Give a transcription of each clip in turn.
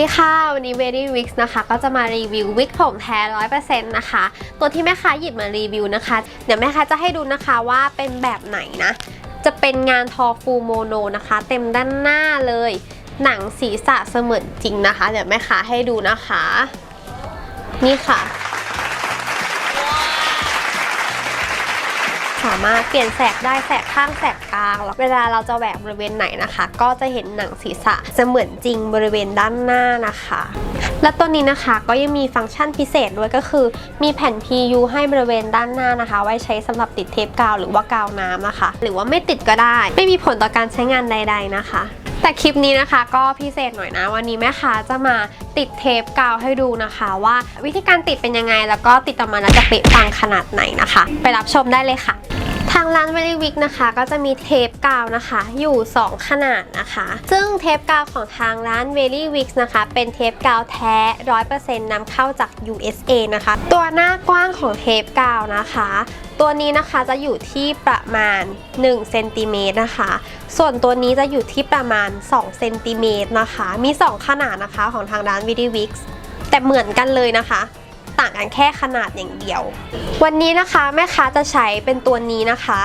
ดีค่ะ วันนี้ Very Wix นะคะ ก็จะมารีวิววิกผมแท้100%นะคะ ตัวที่แม่ค้าหยิบมารีวิวนะคะ เดี๋ยวแม่ค้าจะให้ดูนะคะว่าเป็นแบบไหนนะ จะเป็นงานทอฟูโมโนนะคะ เต็มด้านหน้าเลย หนังศีรษะเสมือนจริงนะคะ เดี๋ยวแม่ค้าให้ดูนะคะ นี่ค่ะ สามารถเปลี่ยนแสกได้แสกข้างแสกกลางแล้วเวลาเราจะแหวกบริเวณไหนนะคะ ก็จะเห็นหนังศีรษะเหมือนจริงบริเวณด้านหน้านะคะ และตัวนี้นะคะก็ยังมีฟังก์ชันพิเศษด้วยก็คือ มีแผ่น PU ให้บริเวณด้านหน้านะคะ ไว้ใช้สำหรับติดเทปกาวหรือว่ากาวน้ำนะคะ หรือว่าไม่ติดก็ได้ ไม่มีผลต่อการใช้งานใด ๆนะคะ แต่คลิปนี้นะคะก็พิเศษหน่อยนะ วันนี้แม่ค้าจะมาติดเทปกาวให้ดูนะคะ ว่าวิธีการติดเป็นยังไง แล้วก็ติดต่อมาแล้วจะเป๊ะปังขนาดไหนนะคะ ไปรับชมได้เลยค่ะ ทางร้าน Very Wick นะคะก็จะมีเทปกาวนะคะ อยู่ 2 ขนาดนะคะ ซึ่งเทปกาวของทางร้าน Very Wick นะคะ เป็นเทปกาวแท้ 100%นำเข้าจาก USA นะคะ ตัวหน้ากว้างของเทปกาวนะคะ ตัวนี้นะคะจะอยู่ที่ประมาณ1เซนติเมตรนะคะ ส่วนตัวนี้จะอยู่ที่ประมาณ2เซนติเมตรนะคะ มี 2 ขนาดนะคะของทางร้าน Very Wick แต่เหมือนกันเลยนะคะ ต่างกันแค่ขนาดอย่างเดียว วันนี้นะคะแม่ค้าจะใช้เป็นตัวนี้นะคะ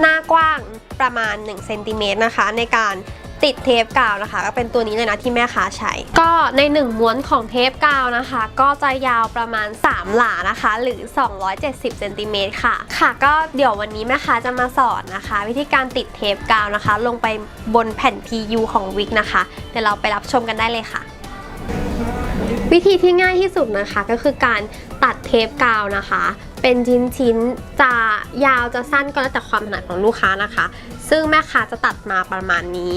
หน้ากว้างประมาณ1เซนติเมตรนะคะ ในการติดเทปกาวนะคะ ก็เป็นตัวนี้เลยนะที่แม่ค้าใช้ ก็ใน 1 ม้วนของเทปกาวนะคะ ก็จะยาวประมาณ 3 หลานะคะ หรือ 270เซนติเมตรค่ะ ค่ะ ก็เดี๋ยววันนี้แม่ค้าจะมาสอนนะคะ วิธีการติดเทปกาวนะคะ ลงไปบนแผ่น PU ของวิกนะคะ เดี๋ยวเราไปรับชมกันได้เลยค่ะ วิธีที่ง่ายที่สุดนะคะก็คือการตัดเทปกาวนะคะ เป็นชิ้นๆจะยาวจะสั้นก็แล้วแต่ความถนัดของลูกค้านะคะ ซึ่งแม่ค้าจะตัดมาประมาณนี้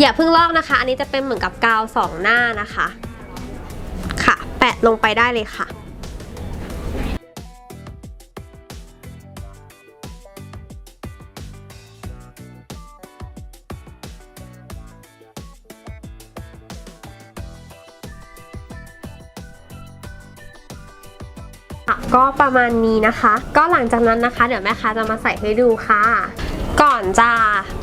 อย่าเพิ่งลอกนะคะ อันนี้จะเป็นเหมือนกับกาวสองหน้านะคะ ค่ะ แปะลงไปได้เลยค่ะ ก็ประมาณนี้นะคะ ก็หลังจากนั้นนะคะ เดี๋ยวแม่ค้าจะมาใส่ให้ดูค่ะ ก่อนจะ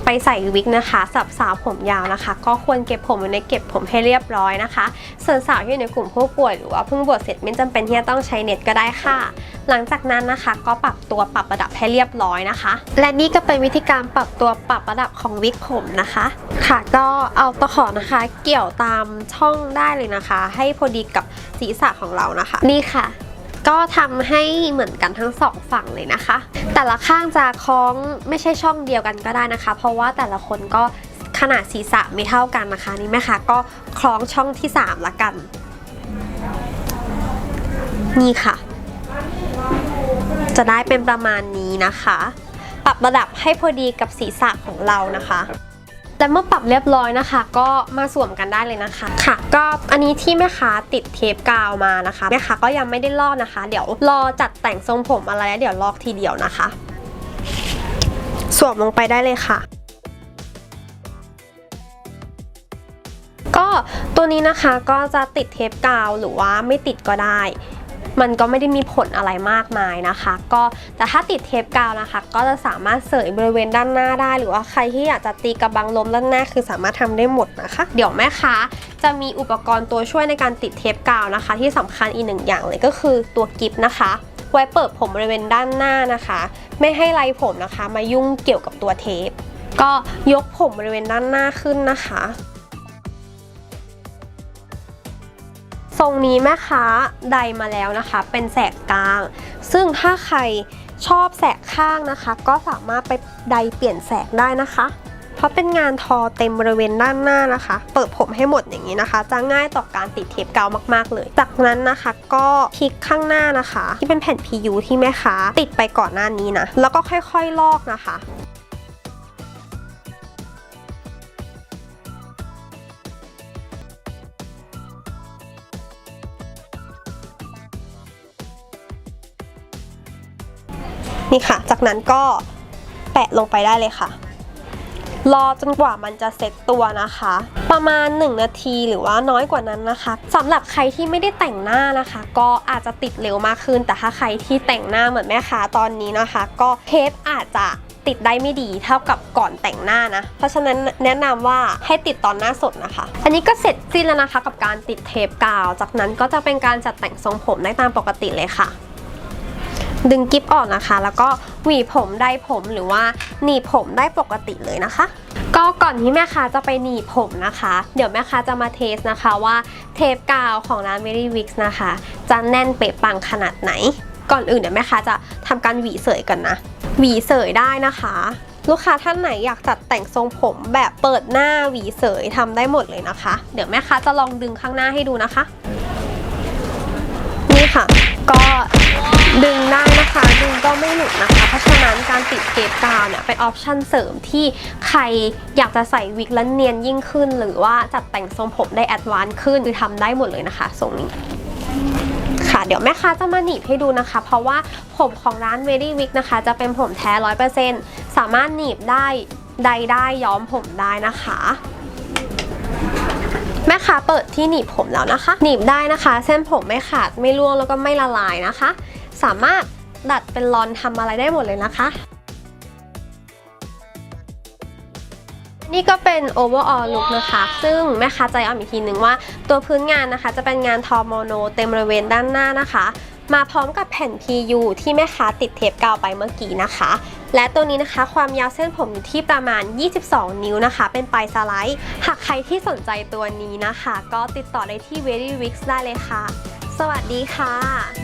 ไปใส่วิกนะคะสับสาวผมยาวนะคะ ก็ควรเก็บผมไว้ในเก็บผมให้เรียบร้อยนะคะ ส่วนสาวที่อยู่ในกลุ่มผู้ป่วยหรือว่าเพิ่งบวชเสร็จไม่จำเป็นที่จะต้องใช้เน็ตก็ได้ค่ะ หลังจากนั้นนะคะ ก็ปรับตัวปรับระดับให้เรียบร้อยนะคะ และนี่ก็เป็นวิธีการปรับตัวปรับระดับของวิกผมนะคะ ค่ะก็เอาตะขอนะคะ เกี่ยวตามช่องได้เลยนะคะ ให้พอดีกับศีรษะของเรานะคะ นี่ค่ะ ก็ทำให้เหมือนกันทั้งสองฝั่งเลยนะคะ แต่ละข้างจะคล้องไม่ใช่ช่องเดียวกันก็ได้นะคะ เพราะว่าแต่ละคนก็ขนาดศีรษะไม่เท่ากันนะคะนี่แม่คะก็คล้องช่องที่ 3 ละกัน นี่ค่ะ จะได้เป็นประมาณนี้นะคะ ปรับระดับให้พอดีกับศีรษะของเรานะคะ และเมื่อปรับเรียบร้อยนะคะ ก็มาสวมกันได้เลยนะคะ ค่ะ ก็อันนี้ที่แม่ค้าติดเทปกาวมานะคะแม่ค้าก็ยังไม่ได้ลอกนะคะ เดี๋ยวรอจัดแต่งทรงผมอะไรแล้วเดี๋ยวลอกทีเดียวนะคะ สวมลงไปได้เลยค่ะก็ตัวนี้นะคะก็จะติดเทปกาวหรือว่าไม่ติดก็ได้ มันก็ไม่ได้มีผลอะไรมากมายนะคะ ก็แต่ถ้าติดเทปกาวนะคะ ก็จะสามารถเสยบริเวณด้านหน้าได้ หรือว่าใครที่อยากจะตีกระบังลมด้านหน้าคือสามารถทำได้หมดนะคะ เดี๋ยวแม่ค้าจะมีอุปกรณ์ตัวช่วยในการติดเทปกาวนะคะ ที่สำคัญอีกหนึ่งอย่างเลยก็คือตัวกิฟนะคะไว้เปิดผมบริเวณด้านหน้านะคะ ไม่ให้ไรผมนะคะ มายุ่งเกี่ยวกับตัวเทป ก็ยกผมบริเวณด้านหน้าขึ้นนะคะ ทรงนี้แม่ค้าใดมาแล้วนะคะ เป็นแสกกลาง ซึ่งถ้าใครชอบแสกข้างนะคะ ก็สามารถไปใดเปลี่ยนแสกได้นะคะ เพราะเป็นงานทอเต็มบริเวณด้านหน้านะคะ เปิดผมให้หมดอย่างนี้นะคะ จะง่ายต่อการติดเทปกาวมากๆเลย จากนั้นนะคะก็คลิกข้างหน้านะคะ ที่เป็นแผ่น PU ที่แม่ค้าติดไปก่อนหน้านี้นะ แล้วก็ค่อยๆลอกนะคะ นี่ค่ะ จากนั้นก็แปะลงไปได้เลยค่ะ รอจนกว่ามันจะเซ็ตตัวนะคะ ประมาณ 1 นาทีหรือว่าน้อยกว่านั้นนะคะสำหรับใครที่ไม่ได้แต่งหน้านะคะ ก็อาจจะติดเร็วมากขึ้น แต่ถ้าใครที่แต่งหน้าเหมือนแม่ค้าตอนนี้นะคะ ก็เทปอาจจะติดได้ไม่ดีเท่ากับก่อนแต่งหน้านะ เพราะฉะนั้นแนะนำว่าให้ติดตอนหน้าสดนะคะ อันนี้ก็เสร็จสิ้นแล้วนะคะกับการติดเทปกาว จากนั้นก็จะเป็นการจัดแต่งทรงผมได้ตามปกติเลยค่ะ ดึงกิ๊บออกนะคะ แล้วก็หวีผมได้ผมหรือว่าหนีบผมได้ปกติเลยนะคะ ก็ก่อนที่แม่ค้าจะไปหนีบผมนะคะ เดี๋ยวแม่ค้าจะมาเทสนะคะว่าเทปกาวของร้าน Very Wix นะคะ จะแน่นเป๊ะปังขนาดไหน ก่อนอื่นเดี๋ยวแม่ค้าจะทำการหวีเสยก่อนนะ หวีเสยได้นะคะลูกค้าท่านไหนอยากจัดแต่งทรงผมแบบเปิดหน้าหวีเสยทำได้หมดเลยนะคะ เดี๋ยวแม่ค้าจะลองดึงข้างหน้าให้ดูนะคะ นี่ค่ะ ก็ดึงได้นะคะ ดึงก็ไม่หลุดนะคะ เพราะฉะนั้นการติดเทปกาวเนี่ยเป็นออปชั่นเสริมที่ใครอยากจะใส่วิกแล้วเนียนยิ่งขึ้น หรือว่าจัดแต่งทรงผมได้แอดวานซ์ขึ้นคือทำได้หมดเลยนะคะทรงนี้ค่ะเดี๋ยวแม่ค้าจะมาหนีบให้ดูนะคะ เพราะว่าผมของร้าน Very Wig นะคะ จะเป็นผมแท้100%สามารถหนีบได้ใดได้ย้อมผมได้นะคะ แม่ค้าเปิดที่หนีบผมแล้วนะคะ หนีบได้นะคะ เส้นผมไม่ขาดไม่ร่วงแล้วก็ไม่ละลายนะคะ สามารถ ดัดเป็นลอนทำอะไรได้หมดเลยนะคะ นี่ก็เป็น overall look นะคะ ซึ่งแม่ค้าใจเอาอีกทีหนึ่งว่า ตัวพื้นงานนะคะ จะเป็นงานทอโมโน เต็มบริเวณด้านหน้านะคะ มาพร้อมกับแผ่น PU ที่แม่ค้าติดเทปกาวไปเมื่อกี้นะคะและตัวนี้นะคะความยาวเส้นผมอยู่ที่ประมาณ 22 นิ้วนะคะ เป็นปลายสไลด์ หากใครที่สนใจตัวนี้นะคะ ก็ติดต่อได้ที่ Very Wix ได้เลยค่ะ สวัสดีค่ะ